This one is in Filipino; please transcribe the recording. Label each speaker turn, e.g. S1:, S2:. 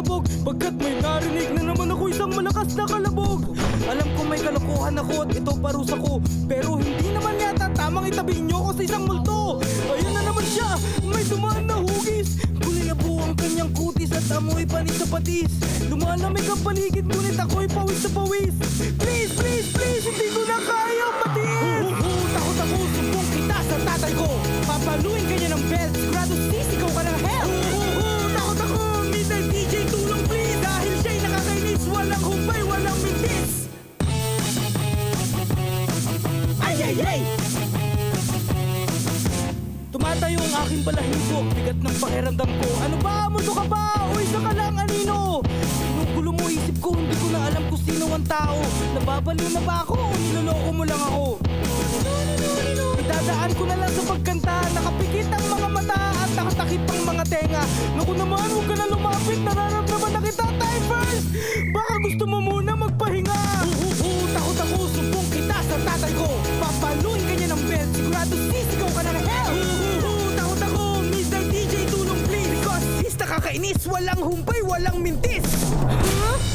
S1: palabog Pagkat may narinig na naman ako isang malakas na kalabog. Alam ko may kalokohan ako at ito parusa ko. Pero hindi naman yata tamang itabi nyo ko sa isang multo. Ayun na naman siya, may dumaan na hugis. Kulilabo ang kanyang kutis at amoy panis sa patis Lumalamig ang paligid ngunit ako'y pawis sa pawis. Please, please, please, hindi ko na kaya matiis Takot ako, sumbong kita sa tatay ko Papaluin ka niya ng belt, sigurado sisigaw Ay, ay, ay! Tumatayo ang aking balahibo Bigat ng pakiramdam ko Ano ba? Mundo ka ba? O isa ka lang anino? Ginugulo mo isip ko Hindi ko na alam kung sino ang tao Nababaliw na ba ako? O niloloko mo lang ako? Idadaan ko na lang sa pagkanta Nakapikit ang mga mata At nakatakip ang mga tenga Naku naman, huwag ka na lumapit Nararamdaman na kita time first Baka gusto mo muna nakakainis Walang humpay, walang mintis Huh?